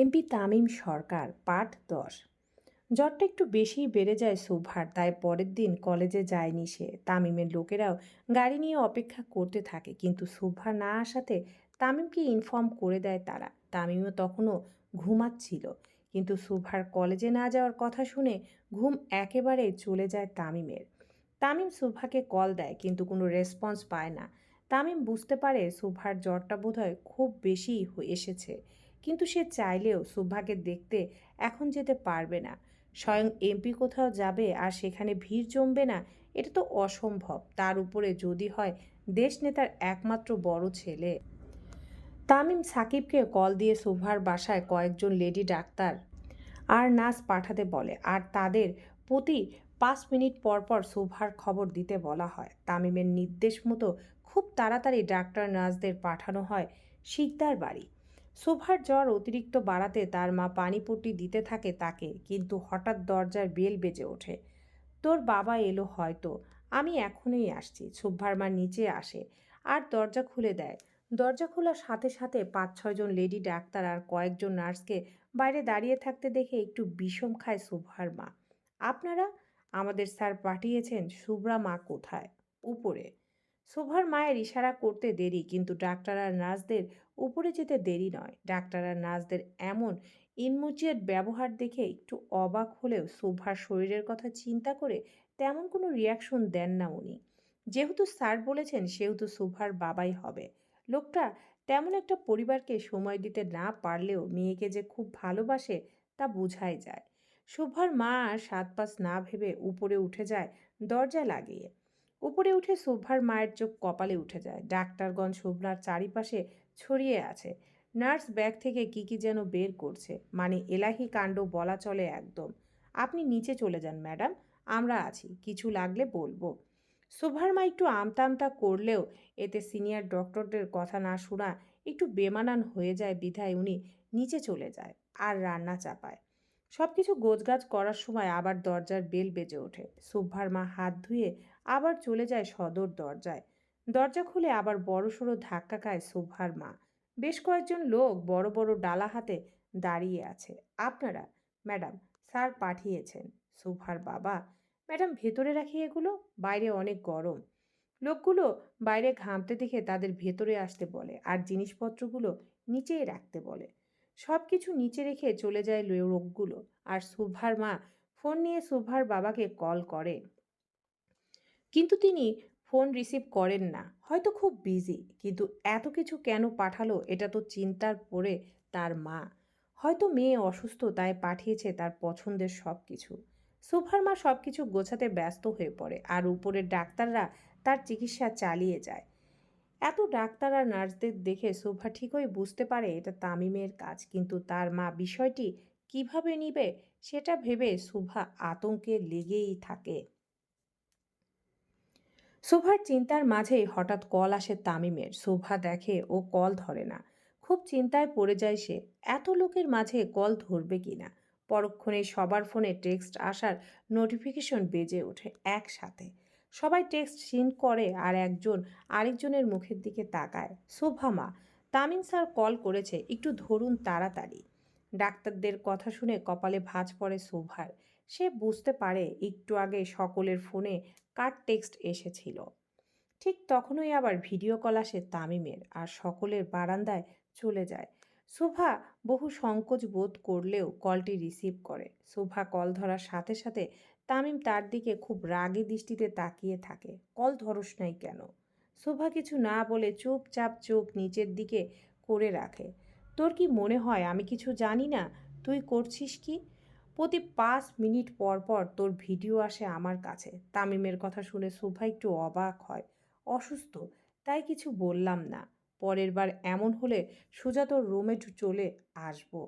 MP Tamim সরকার পাঠ দশ। জ্বরটা একটু বেশিই বেড়ে যায় সুভার, তাই পরের দিন কলেজে যায়নি সে। তামিমের লোকেরাও গাড়ি নিয়ে অপেক্ষা করতে থাকে, কিন্তু সুভা না আসাতে তামিমকে ইনফর্ম করে দেয় তারা। তামিমও তখনও ঘুমাচ্ছিল, কিন্তু সুভার কলেজে না যাওয়ার কথা শুনে ঘুম একেবারে চলে যায় তামিমের। তামিম সুভাকে কল দেয়, কিন্তু কোনো রেসপন্স পায় না। তামিম বুঝতে পারে সুভার জ্বরটা বোধহয় খুব বেশি এসেছে। কিন্তু সে চাইলেও সুভাকে দেখতে এখন যেতে পারবে না। স্বয়ং এমপি কোথাও যাবে আর সেখানে ভিড় জমবে না, এটা তো অসম্ভব। তার উপরে যদি হয়, দেশ নেতার একমাত্র বড় ছেলে। তামিম সাকিবকে কল দিয়ে সুভার বাসায় কয়েকজন লেডি ডাক্তার আর নার্স পাঠাতে বলে আর তাদের প্রতি পাঁচ মিনিট পর পর সুভার খবর দিতে বলা হয়। তামিমের নির্দেশ মতো খুব তাড়াতাড়ি ডাক্তার নার্সদের পাঠানো হয় শিকদার বাড়ি। সুভার জ্বর অতিরিক্ত বাড়াতে তার মা পানিপট্টি দিতে থাকে তাকে, কিন্তু হঠাৎ দরজার বেল বেজে ওঠে। তোর বাবা এলো হয়তো, আমি এখনই আসছি। সুভার মা নিচে আসে আর দরজা খুলে দেয়। দরজা খোলার সাথে সাথে পাঁচ ছয়জন লেডি ডাক্তার আর কয়েকজন নার্সকে বাইরে দাঁড়িয়ে থাকতে দেখে একটু বিষম খায় সুভার মা। আপনারা? আমাদের স্যার পাঠিয়েছেন শুভ্রা মা কোথায়? উপরে। সুভার মায়ের ইশারা করতে দেরি, কিন্তু ডাক্তার আর নার্সদের উপরে যেতে দেরি নয়। ডাক্তার আর নার্সদের এমন ইনমুচিয়েট ব্যবহার দেখে একটু অবাক হলেও সুভার শরীরের কথা চিন্তা করে তেমন কোনো রিয়াকশন দেন না উনি। যেহেতু স্যার বলেছেন, সেহেতু শোভার বাবাই হবে। লোকটা তেমন একটা পরিবারকে সময় দিতে না পারলেও মেয়েকে যে খুব ভালোবাসে তা বোঝাই যায়। শোভার মা সাত পাঁচ না ভেবে উপরে উঠে যায় দরজা লাগিয়ে। উপরে উঠে শুভ্রার মায়ের চোখ কপালে উঠে যায়। ডাক্তারগণ শুভ্রার চারিপাশে ছড়িয়ে আছে। নার্স ব্যাগ থেকে কি কি যেন বের করছে। মানে এলাহি কাণ্ড বলা চলে একদম। আপনি নিচে চলে যান, ম্যাডাম। আমরা আছি। কিছু লাগলে বলব। শুভ্রার মা একটু আমতা আমতা করলেও এতে সিনিয়র ডক্টরদের কথা না শোনা একটু বেমানান হয়ে যায় বিধায় উনি নিচে চলে যায় আর রান্না চাপায়। সব কিছু গোছগাছ করার সময় আবার দরজার বেল বেজে ওঠে। সুভার মা হাত ধুয়ে আবার চলে যায় সদর দরজায়। দরজা খুলে আবার বড়সড় ধাক্কা খায় সুভার মা। বেশ কয়েকজন লোক বড় বড় ডালা হাতে দাঁড়িয়ে আছে। আপনারা, ম্যাডাম, স্যার পাঠিয়েছেন। সুভার বাবা, ম্যাডাম, ভেতরে রাখি এগুলো? বাইরে অনেক গরম। লোকগুলো বাইরে ঘামতে দেখে তাদের ভেতরে আসতে বলে আর জিনিসপত্রগুলো নিচেই রাখতে বলে। সব কিছু নিচে রেখে চলে যায় লোকগুলো। আর সুভার মা ফোন নিয়ে সুভার বাবাকে কল করে। কিন্তু তিনি ফোন রিসিভ করেন না। হয়তো খুব বিজি, কিন্তু এত কিছু কেন পাঠালো এটা তো চিন্তার পরে তার মা। হয়তো মেয়ে অসুস্থ, তাই পাঠিয়েছে তার পছন্দের সব কিছু সুভার মা সব কিছু গোছাতে ব্যস্ত হয়ে পড়ে আর উপরের ডাক্তাররা তার চিকিৎসা চালিয়ে যায়। এত ডাক্তার আর নার্সদের দেখে শোভা ঠিকই বুঝতে পারে এটা তামিমের কাজ, কিন্তু তার মা বিষয়টি কীভাবে নিবে সেটা ভেবে শোভা আতঙ্কে লেগেই থাকে। শোভার চিন্তার মাঝেই হঠাৎ কল আসে তামিমের। শোভা দেখে ও কল ধরে না। খুব চিন্তায় পড়ে যায় সে, এত লোকের মাঝে কল ধরবে কিনা পরক্ষণে সবার ফোনে টেক্সট আসার নোটিফিকেশন বেজে ওঠে একসাথে। সবাই টেক্সট সিন করে আর একজন আরেকজনের মুখের দিকে তাকায়। শোভামা তামিম স্যার কল করেছে, একটু ধরুন তাড়াতাড়ি। ডাক্তারদের কথা শুনে কপালে ভাঁজ পড়ে শোভার। সে বুঝতে পারে একটু আগে সকলের ফোনে কার টেক্সট এসেছিল। ঠিক তখনই আবার ভিডিও কল আসে তামিমের আর সকলের বারান্দায় চলে যায়। শোভা বহু সংকোচ বোধ করলেও কলটি রিসিভ করে। শোভা কল ধরার সাথে সাথে তামিম তার দিকে খুব রাগী দৃষ্টিতে তাকিয়ে থাকে। কল ধরস নাই কেন? শোভা কিছু না বলে চুপচাপ চোখ নিচের দিকে করে রাখে। তোর কি মনে হয় আমি কিছু জানি না? তুই করছিস কি? প্রতি পাঁচ মিনিট পর পর তোর ভিডিও আসে আমার কাছে। তামিমের কথা শুনে শোভা একটু অবাক হয়। অসুস্থ, তাই কিছু বললাম না। পরের বার এমন হলে সোজা তোর রুমে চলে আসব।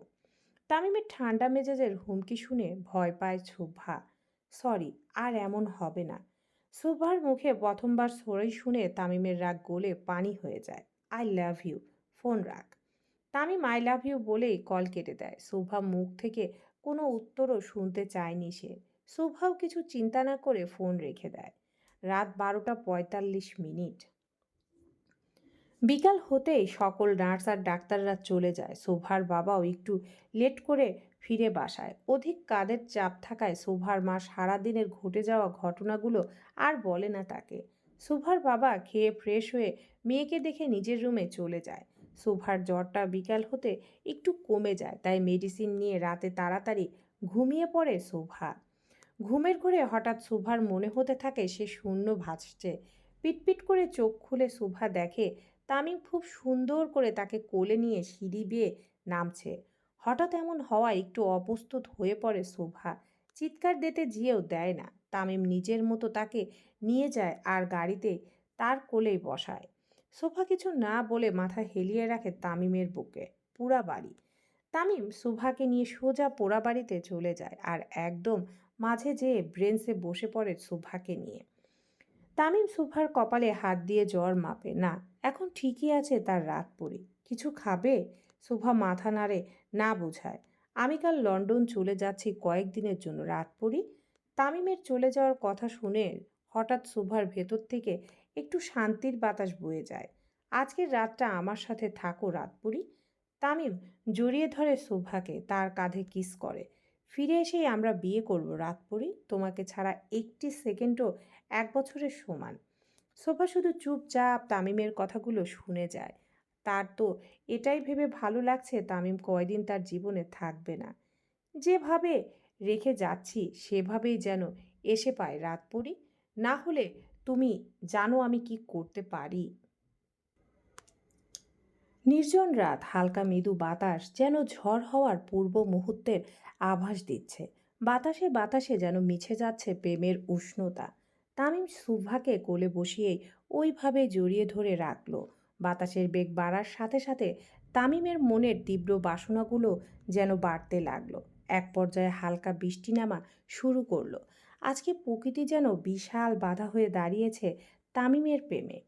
তামিমের ঠান্ডা মেজাজের হুমকি শুনে ভয় পায় শোভা। সরি, আর এমন হবে না। শোভার মুখে প্রথমবার সরেই শুনে তামিমের রাগ গলে পানি হয়ে যায়। আই লাভ ইউ ফোন রাখ। তামিম আই লাভ ইউ বলেই কল কেটে দেয়। সুভা মুখ থেকে কোনো উত্তরও শুনতে চায়নি সে। সুভাও কিছু চিন্তা না করে ফোন রেখে দেয়। রাত বারোটা পঁয়তাল্লিশ মিনিট। বিকাল হতেই সকল নার্স আর ডাক্তাররা চলে যায়। শোভার বাবাও একটু লেট করে ফিরে বাসায়। অধিক কাদের চাপ থাকায় শোভার মা সারাদিনের ঘটে যাওয়া ঘটনাগুলো আর বলে না তাকে। শোভার বাবা খেয়ে ফ্রেশ হয়ে মেয়েকে দেখে নিজের রুমে চলে যায়। শোভার জ্বরটা বিকাল হতে একটু কমে যায়, তাই মেডিসিন নিয়ে রাতে তাড়াতাড়ি ঘুমিয়ে পড়ে শোভা। ঘুমের ঘরে হঠাৎ শোভার মনে হতে থাকে সে শূন্য ভাসছে। পিটপিট করে চোখ খুলে শোভা দেখে তামিম খুব সুন্দর করে তাকে কোলে নিয়ে সিঁড়ি বেয়ে নামছে। হঠাৎ এমন হওয়া একটু অপ্রস্তুত হয়ে পড়ে শোভা। চিৎকার দিতে যেও দেয় না। তামিম নিজের মতো তাকে নিয়ে যায় আর গাড়িতে তার কোলেই বসায়। শোভা কিছু না বলে মাথা হেলিয়ে রাখে তামিমের বুকে, পুরা বাড়ি। তামিম শোভাকে নিয়ে সোজা পোড়া বাড়িতে চলে যায় আর একদম মাঝে যেয়ে ব্রেঞ্চে বসে পড়ে শোভাকে নিয়ে। তামিম সোফার কপালে হাত দিয়ে জ্বর মাপে, না, এখন ঠিকই আছে তার রাত পড়ি কিছু খাবে? শোভা মাথা নাড়ে, না বোঝায়। আমি কাল লন্ডন চলে যাচ্ছি কয়েকদিনের জন্য রাত পড়ি তামিমের চলে যাওয়ার কথা শুনে হঠাৎ শোভার ভেতর থেকে একটু শান্তির বাতাস বয়ে যায়। আজকের রাতটা আমার সাথে থাকো রাত পড়ি তামিম জড়িয়ে ধরে শোভাকে তার কাঁধে কিস করে। ফিরে এসেই আমরা বিয়ে করব রাত পড়ি তোমাকে ছাড়া একটি সেকেন্ডও এক বছরের সমান। সোফা শুধু চুপচাপ তামিমের কথাগুলো শুনে যায়। তার তো এটাই ভেবে ভালো লাগছে তামিম কয়দিন তার জীবনে থাকবে না। যেভাবে রেখে যাচ্ছি সেভাবেই যেন এসে পায় রাত পড়ি না হলে তুমি জানো আমি কি করতে পারি? নির্জন রাত হালকা মৃদু বাতাস যেন ঝড় হওয়ার পূর্ব মুহূর্তের আভাস দিচ্ছে। বাতাসে বাতাসে যেন মিছে যাচ্ছে প্রেমের উষ্ণতা। তামিম সুভাকে কোলে বসিয়েই ওইভাবে জড়িয়ে ধরে রাখল। বাতাসের বেগ বাড়ার সাথে সাথে তামিমের মনের তীব্র বাসনাগুলো যেন বাড়তে লাগল। এক পর্যায়ে হালকা বৃষ্টি নামা শুরু করল। আজকে প্রকৃতি যেন বিশাল বাধা হয়ে দাঁড়িয়েছে তামিমের প্রেমে।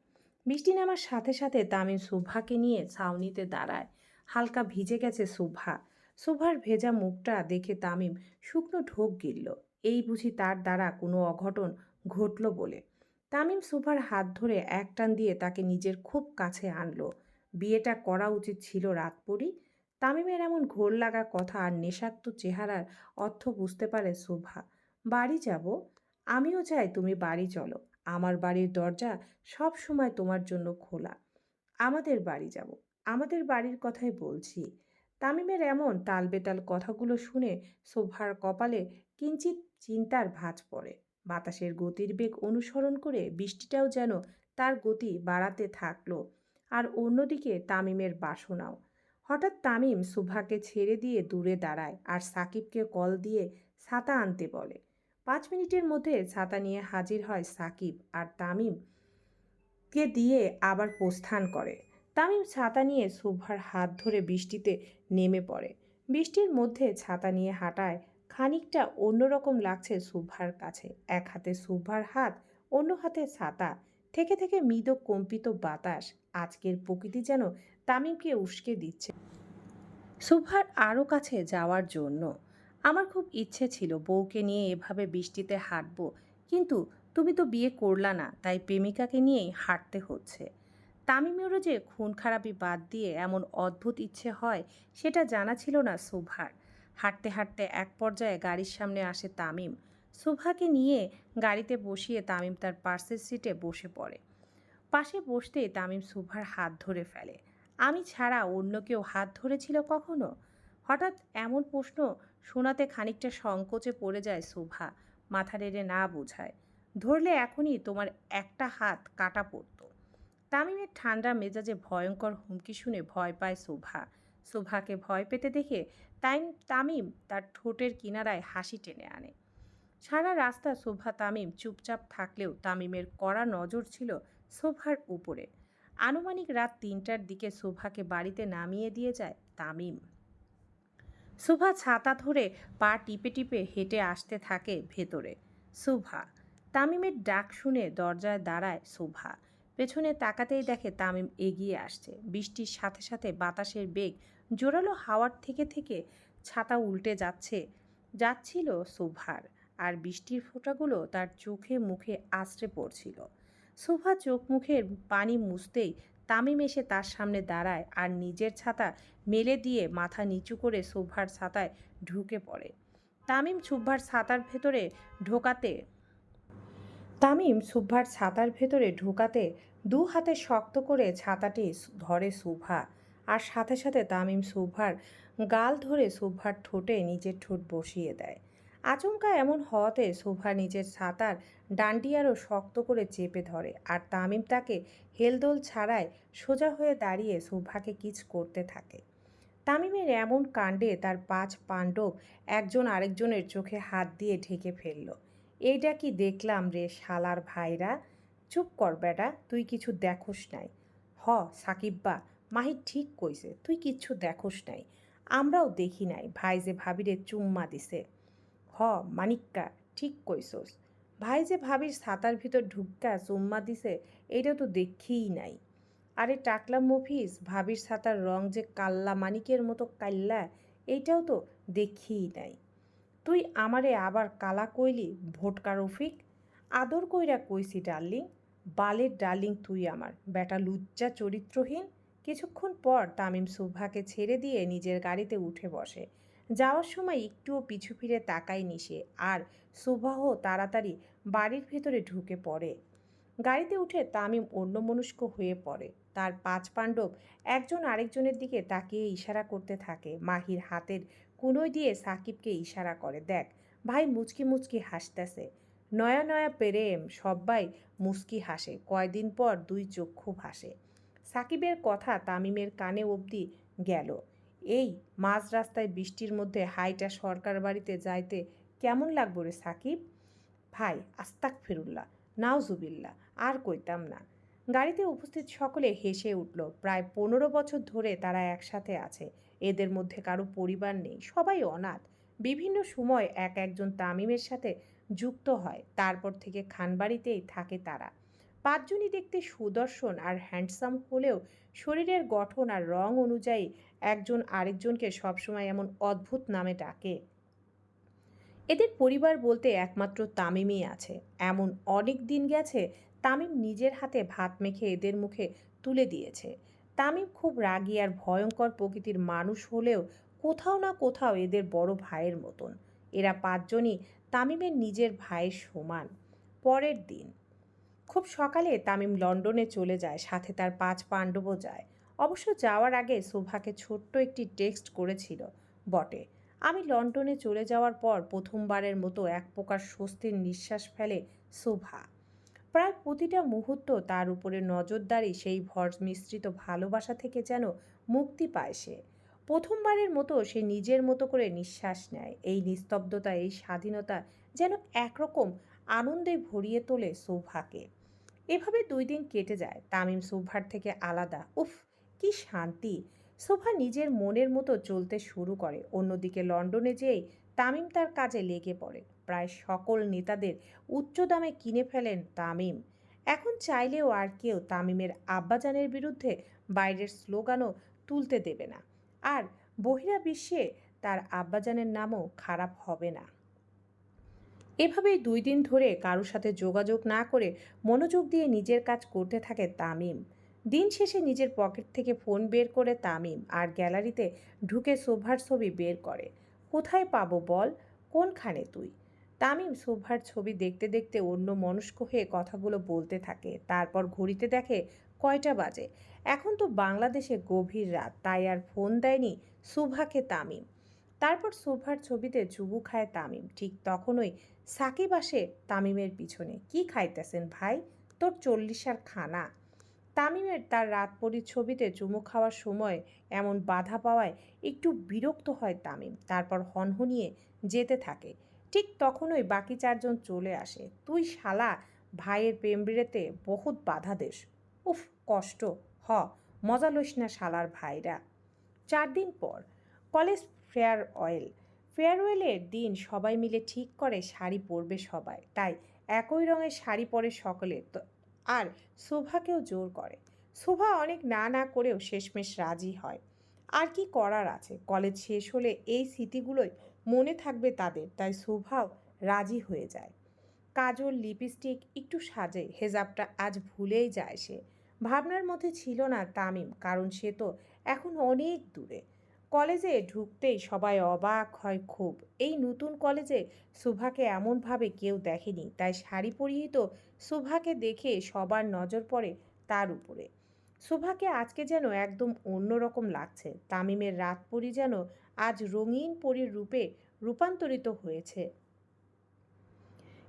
বৃষ্টি নামার সাথে সাথে তামিম সুভাকে নিয়ে ছাউনিতে দাঁড়ায়। হালকা ভিজে গেছে সুভা। সুভার ভেজা মুখটা দেখে তামিম শুকনো ঢোক গিলল। এই বুঝি তার দ্বারা কোনো অঘটন ঘটল বলে। তামিম সুভার হাত ধরে এক টান দিয়ে তাকে নিজের খুব কাছে আনলো। বিয়েটা করা উচিত ছিল রাত পড়ি তামিমের এমন ঘোর লাগা কথা আর নেশাক্ত চেহারার অর্থ বুঝতে পারে শোভা বাড়ি যাব? আমিও চাই তুমি বাড়ি চলো। আমার বাড়ির দরজা সব সময় তোমার জন্য খোলা। আমাদের বাড়ি যাব। আমাদের বাড়ির কথাই বলছি। তামিমের এমন তালবেতাল কথাগুলো শুনে শোভার কপালে কিঞ্চিত চিন্তার ভাঁজ পড়ে। বাতাসের গতির বেগ অনুসরণ করে বৃষ্টিটাও যেন তার গতি বাড়াতে থাকল। আর অন্যদিকে তামিমের বাসনাও। হঠাৎ তামিম সুভাকে ছেড়ে দিয়ে দূরে দাঁড়ায় আর সাকিবকে কল দিয়ে ছাতা আনতে বলে। পাঁচ মিনিটের মধ্যে ছাতা নিয়ে হাজির হয় সাকিব আর তামিমকে দিয়ে আবার প্রস্থান করে। তামিম ছাতা নিয়ে সুভার হাত ধরে বৃষ্টিতে নেমে পড়ে। বৃষ্টির মধ্যে ছাতা নিয়ে হাঁটায় খানিকটা অন্যরকম লাগছে সুভার কাছে। এক হাতে সুভার হাত, অন্য হাতে ছাতা। থেকে থেকে মৃদ কম্পিত বাতাস আজকের প্রকৃতি যেন তামিমকে উস্কে দিচ্ছে। সুভার আরও কাছে যাওয়ার জন্য আমার খুব ইচ্ছে ছিল বউকে নিয়ে এভাবে বৃষ্টিতে হাঁটবো, কিন্তু তুমি তো বিয়ে করলা না, তাই প্রেমিকাকে নিয়েই হাঁটতে হচ্ছে। তামিমেরও যে খুন খারাপি বাদ দিয়ে এমন অদ্ভুত ইচ্ছে হয়, সেটা জানা ছিল না সুভার। হাঁটতে হাঁটতে এক পর্যায়ে গাড়ির সামনে আসে তামিম। সুভাকে নিয়ে গাড়িতে বসিয়ে তামিম তার পার্সের সিটে বসে পড়ে। পাশে বসতেই তামিম সুভার হাত ধরে ফেলে। আমি ছাড়া অন্য কেউ হাত ধরেছিল কখনো? হঠাৎ এমন প্রশ্ন শোনাতে খানিকটা সংকোচে পড়ে যায় শোভা, মাথা নেড়ে না বোঝায়। ধরলে এখনই তোমার একটা হাত কাটা পড়তো। তামিমের ঠান্ডা মেজাজে ভয়ঙ্কর হুমকি শুনে ভয় পায় শোভা। শোভাকে ভয় পেতে দেখে তাইম, তামিম তার ঠোঁটের কিনারায় হাসি টেনে আনে। সারা রাস্তা শোভা, তামিম চুপচাপ থাকলেও তামিমের কড়া নজর ছিল শোভার উপরে। আনুমানিক রাত তিনটার দিকে শোভাকে বাড়িতে নামিয়ে দিয়ে যায় তামিম। শোভা ছাতা ধরে পা টিপে টিপে হেঁটে আসতে থাকে ভেতরে। শোভা তামিমের ডাক শুনে দরজায় দাঁড়ায় শোভা পেছনে তাকাতেই দেখে তামিম এগিয়ে আসছে। বৃষ্টির সাথে সাথে বাতাসের বেগ জোরালো হাওয়ার থেকে থেকে ছাতা উল্টে যাচ্ছে, যাচ্ছিল শোভার আর বৃষ্টির ফোঁটাগুলো তার চোখে মুখে আছড়ে পড়ছিল। শোভা চোখ মুখের পানি মুছতেই তামিম এসে তার সামনে দাঁড়ায় আর নিজের ছাতা মেলে দিয়ে মাথা নিচু করে সুভার ছাতায় ঢুকে পড়ে। তামিম সুভার ছাতার ভেতরে ঢোকাতে তামিম সুভার ছাতার ভেতরে ঢোকাতে দু হাতে শক্ত করে ছাতাটি ধরে সুভা আর সাথে সাথে তামিম সুভার গাল ধরে সুভার ঠোঁটে নিজের ঠোঁট বসিয়ে দেয়। আচমকা এমন হওয়াতে সুভা নিজের ছাতার ডান্ডি আরও শক্ত করে চেপে ধরে আর তামিম তাকে হেলদোল ছাড়াই সোজা হয়ে দাঁড়িয়ে সুভাকে কিচ করতে থাকে। তামিমের এমন কাণ্ডে তার পাঁচ পাণ্ডব একজন আরেকজনের চোখে হাত দিয়ে ঢেকে ফেলল। এইটা কি দেখলাম রে শালার ভাইরা? চুপ কর বেটা, তুই কিছু দেখোস নাই। হ সাকিব্বা মাহি ঠিক কইছে, তুই কিচ্ছু দেখোস নাই। আমরাও দেখি নাই, ভাই যে ভাবিরে চুম্মা দিছে। মানিক্কা, ঠিক কইসোস ভাই যে ভাবির ছাতার ভিতর ঢুক্কা চুম্মা দিছে এইটা তো দেখিই নাই। আরে টাকলা মফিস ভাবির ছাতার রং যে কাল্লা মানিকের মতো কাল্লা, এইটাও তো দেখিই নাই। তুই আমারে আবার কালা কইলি, ভোটকা রফিক? আদর কইরা কইছি, ডার্লিং। বালের ডার্লিং তুই আমার বেটা লুজ্জা চরিত্রহীন। কিছুক্ষণ পর তামিম সুভাকে ছেড়ে দিয়ে নিজের গাড়িতে উঠে বসে। যাওয়ার সময় একটুও পিছু ফিরে তাকায়নি সে আর সুভাহ তাড়াতাড়ি বাড়ির ভেতরে ঢুকে পড়ে। গাড়িতে উঠে তামিম অন্যমনস্ক হয়ে পড়ে। তার পাঁচ পাণ্ডব একজন আরেকজনের দিকে তাকিয়ে ইশারা করতে থাকে। মাহির হাতের কুনোই দিয়ে সাকিবকে ইশারা করে, দেখ, ভাই মুচকি মুচকি হাসতেছে। নয়া নয়া প্রেম সবাই মুচকি হাসে, কয়দিন পর দুই চক্ষু ভাসে। সাকিবের কথা তামিমের কানে অবধি গেল। এই মাঝ রাস্তায় বৃষ্টির মধ্যে হাইটা সরকার বাড়িতে যাইতে কেমন লাগবো রে সাকিব? ভাই আস্তাক ফিরুল্লাহ নাওজুবিল্লা আর কইতাম না। গাড়িতে উপস্থিত সকলে হেসে উঠল, প্রায় পনেরো বছর ধরে তারা একসাথে আছে, এদের মধ্যে কারও পরিবার নেই, সবাই অনাথ। বিভিন্ন সময় এক একজন তামিমের সাথে যুক্ত হয়, তারপর থেকে খানবাড়িতেই থাকে তারা। পাঁচজনই দেখতে সুদর্শন আর হ্যান্ডসাম হলেও শরীরের গঠন আর রং অনুযায়ী একজন আরেকজনকে সবসময় এমন অদ্ভুত নামে ডাকে। এদের পরিবার বলতে একমাত্র তামিমই আছে। এমন অনেক দিন গেছে তামিম নিজের হাতে ভাত মেখে এদের মুখে তুলে দিয়েছে। তামিম খুব রাগী আর ভয়ঙ্কর প্রকৃতির মানুষ হলেও কোথাও না কোথাও এদের বড় ভাইয়ের মতন। এরা পাঁচজনই তামিমের নিজের ভাইয়ের সমান। পরের দিন। খুব সকালে তামিম লন্ডনে চলে যায়, সাথে তার পাঁচ পাণ্ডবও যায়। অবশ্য যাওয়ার আগে শোভাকে ছোট্ট একটি টেক্সট করেছিল, বটে। আমি লন্ডনে চলে যাওয়ার পর প্রথমবারের মতো এক প্রকার স্বস্তির নিঃশ্বাস ফেলে শোভা প্রায় প্রতিটা মুহূর্ত তার উপরে নজরদারি, সেই ভর মিশ্রিত ভালোবাসা থেকে যেন মুক্তি পায় সে। প্রথমবারের মতো সে নিজের মতো করে নিঃশ্বাস নেয়। এই নিস্তব্ধতা, এই স্বাধীনতা যেন একরকম আনন্দে ভরিয়ে তোলে শোভাকে এভাবে দুই দিন কেটে যায়। তামিম শোভার থেকে আলাদা। উফ! কি শান্তি? সোফা নিজের মনের মতো চলতে শুরু করে। অন্যদিকে লন্ডনে যেয়েই তামিম তার কাজে লেগে পড়ে। প্রায় সকল নেতাদের উচ্চ দামে কিনে ফেলেন তামিম। এখন চাইলেও আর কেউ তামিমের আব্বাজানের বিরুদ্ধে বাইরের স্লোগানও তুলতে দেবে না। আর বহিরা বিশ্বে তার আব্বাজানের নামও খারাপ হবে না। এভাবেই দুই দিন ধরে কারোর সাথে যোগাযোগ না করে মনোযোগ দিয়ে নিজের কাজ করতে থাকে তামিম। দিন শেষে নিজের পকেট থেকে ফোন বের করে তামিম আর গ্যালারিতে ঢুকে শোভার ছবি বের করে। কোথায় পাবো বল? কোনখানে তুই? তামিম শোভার ছবি দেখতে দেখতে অন্য মনস্ক হয়ে কথাগুলো বলতে থাকে। তারপর ঘড়িতে দেখে কয়টা বাজে। এখন তো বাংলাদেশে গভীর রাত, তাই আর ফোন দেয়নি শোভাকে তামিম। তারপর শোভার ছবিতে চুবু খায় তামিম। ঠিক তখনই সাকিব আসে তামিমের পিছনে। কি খাইতেছেন ভাই? তোর চল্লিশ আর খানা। তামিমের তার রাত পরির ছবিতে চুমু খাওয়ার সময় এমন বাধা পাওয়ায় একটু বিরক্ত হয় তামিম। তারপর হনহনিয়ে যেতে থাকে। ঠিক তখনই বাকি চারজন চলে আসে। তুই শালা, ভাইয়ের প্রেমবিড়েতে বহুত বাধা দেশ উফ, কষ্ট। হ, মজা লইস না শালার ভাইরা। চার দিন পর, কলেজ ফেয়ার অয়েল ফেয়ারওয়েলের দিন সবাই মিলে ঠিক করে শাড়ি পরবে সবাই। তাই একই রঙের শাড়ি পরে সকলে আর শোভাকেও জোর করে। শোভা অনেক না না করেও শেষমেশ রাজি হয়। আর কি করার আছে? কলেজ শেষ হলে এই স্মৃতিগুলোই মনে থাকবে তাদের, তাই শোভাও রাজি হয়ে যায়। কাজল লিপস্টিক একটু সাজে, হেজাবটা আজ ভুলেই যায় সে। ভাবনার মধ্যে ছিল না তামিম, কারণ সে তো এখন অনেক দূরে। কলেজে ঢুকতেই সবাই অবাক হয় খুব। এই নতুন কলেজে সুভাকে এমনভাবে কেউ দেখেনি, তাই শাড়ি পরিহিত সুভাকে দেখে সবার নজর পড়ে তার উপরে। সুভাকে আজকে যেন একদম অন্যরকম লাগছে। তামিমের রাত পরি যেন আজ রঙিন পরীর রূপে রূপান্তরিত হয়েছে।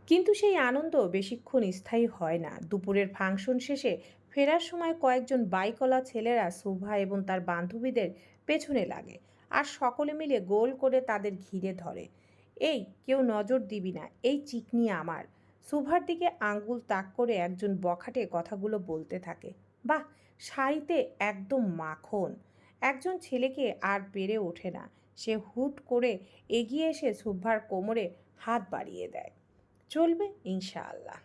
কিন্তু সেই আনন্দ বেশিক্ষণ স্থায়ী হয় না। দুপুরের ফাংশন শেষে ফেরার সময় কয়েকজন বাইকলা ছেলেরা শোভা এবং তার বান্ধবীদের পেছনে লাগে আর সকলে মিলে গোল করে তাদের ঘিরে ধরে। এই, কেউ নজর দিবি না, এই চিকনি আমার। সুভার দিকে আঙ্গুল তাক করে একজন বখাটে কথাগুলো বলতে থাকে। বাহ, শাড়িতে একদম মাখন। একজন ছেলেকে আর পেরে ওঠে না। সে হুট করে এগিয়ে এসে সুভার কোমরে হাত বাড়িয়ে দেয়। চলবে ইনশাআল্লাহ।